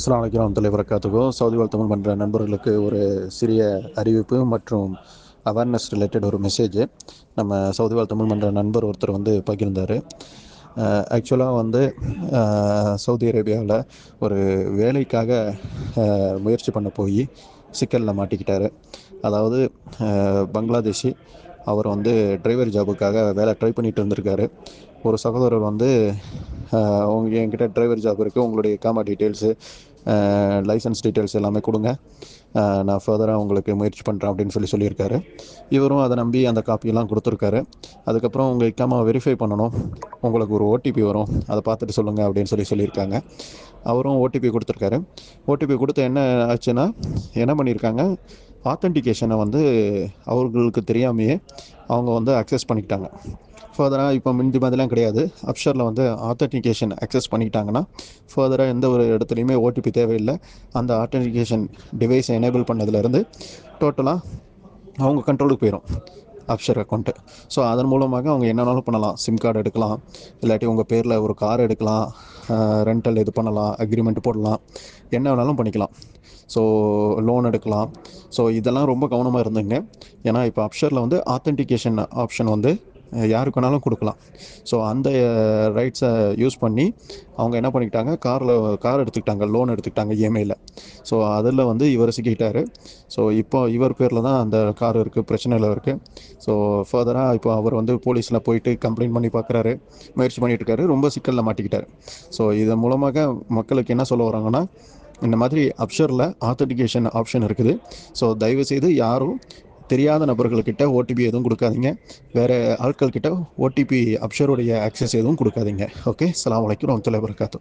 அஸ்லாம் வலைக்கம் வரமத்துல்லாஹி வரகாத்துக்கும் சவுதி வாழ் தமிழ் மன்ற நண்பர்களுக்கு ஒரு சிறிய அறிவிப்பு மற்றும் அவேர்னஸ் ரிலேட்டட் ஒரு மெசேஜ் நம்ம சவுதி வாழ் தமிழ் மன்ற நண்பர் ஒருத்தர் வந்து பகிர்ந்தார். ஆக்சுவலாக வந்து சவுதி அரேபியாவில் ஒரு வேலைக்காக முயற்சி பண்ண போய் சிக்கலில் மாட்டிக்கிட்டாரு. அதாவது பங்களாதேஷி அவர் வந்து டிரைவர் ஜாபுக்காக வேலை ட்ரை பண்ணிட்டு இருந்திருக்காரு. ஒரு சகோதரர் வந்து அஹ், உங்க என்கிட்ட டிரைவர் ஜாப் இருக்குது உங்களுடைய காமா டீட்டெயில்ஸு லைசன்ஸ் டீட்டெயில்ஸ் எல்லாமே கொடுங்க. நான் ஃபர்தராக உங்களுக்கு முயற்சி பண்ணுறேன் அப்படின்னு சொல்லி சொல்லியிருக்காரு. இவரும் அதை நம்பி அந்த காப்பியெல்லாம் கொடுத்துருக்காரு. அதுக்கப்புறம் உங்கள் இக்காமல் வெரிஃபை பண்ணணும். உங்களுக்கு ஒரு ஓடிபி வரும். அதை பார்த்துட்டு சொல்லுங்கள் அப்படின்னு சொல்லி சொல்லியிருக்காங்க. அவரும் ஓடிபி கொடுத்துருக்காரு. ஓடிபி கொடுத்து என்ன ஆச்சுன்னா என்ன பண்ணியிருக்காங்க? ஆத்தென்டிகேஷனை வந்து அவர்களுக்கு தெரியாமையே அவங்க வந்து அக்சஸ் பண்ணிக்கிட்டாங்க. ஃபர்தராக இப்போ முந்தி மாதிரிலாம் கிடையாது. அப்ஷரில் வந்து ஆத்தென்டிகேஷன் அக்சஸ் பண்ணிக்கிட்டாங்கன்னா ஃபர்தராக எந்த ஒரு இடத்துலையுமே ஓடிபி தேவையில்லை. அந்த ஆத்தன்டிகேஷன் டிவைஸை எனேபிள் பண்ணதுலேருந்து டோட்டலாக அவங்க கண்ட்ரோலுக்கு போயிடும் அப்ஷர் அக்கௌண்ட்டு ஸோ அதன் மூலமாக அவங்க என்னன்னாலும் பண்ணலாம். சிம் கார்டு எடுக்கலாம் இல்லாட்டி உங்கள் பேரில் ஒரு கார் எடுக்கலாம் ரெண்டல் இது பண்ணலாம் அக்ரிமெண்ட் போடலாம் என்ன வேணாலும் பண்ணிக்கலாம். ஸோ லோன் எடுக்கலாம். ஸோ இதெல்லாம் ரொம்ப கவனமாக இருந்துங்க. ஏன்னா இப்போ அப்ஷரில் வந்து ஆத்தென்டிகேஷன் ஆப்ஷன் வந்து யாருக்கு வேணாலும் கொடுக்கலாம். ஸோ அந்த ரைட்ஸை யூஸ் பண்ணி அவங்க என்ன பண்ணிக்கிட்டாங்க? காரில் கார் எடுத்துக்கிட்டாங்க. லோன் எடுத்துக்கிட்டாங்க இஎம்ஐயில் ஸோ அதில் வந்து இவர் சிக்கிட்டார் ஸோ இப்போ இவர் பேரில் தான் அந்த கார் இருக்குது பிரச்சனையில் இருக்குது ஸோ ஃபர்தராக இப்போ அவர் வந்து போலீஸில் போயிட்டு கம்ப்ளைண்ட் பண்ணி பார்க்குறாரு முயற்சி பண்ணிட்டு இருக்காரு. ரொம்ப சிக்கலில் மாட்டிக்கிட்டார். ஸோ இதன் மூலமாக மக்களுக்கு என்ன சொல்ல வராங்கன்னா இந்த மாதிரி அப்ஷரில் ஆத்தன்டிகேஷன் ஆப்ஷன் இருக்குது. ஸோ தயவுசெய்து யாரும் தெரியாத நபர்கள்கிட்ட ஓடிபி எதுவும் கொடுக்காதீங்க. வேறு ஆட்கள்கிட்ட ஓடிபி அப்ஷருடைய ஆக்சஸ் எதுவும் கொடுக்காதீங்க. ஓகே அஸ்ஸலாமு வலைக்கம் வரமத்துல்லாஹி வரகாத்து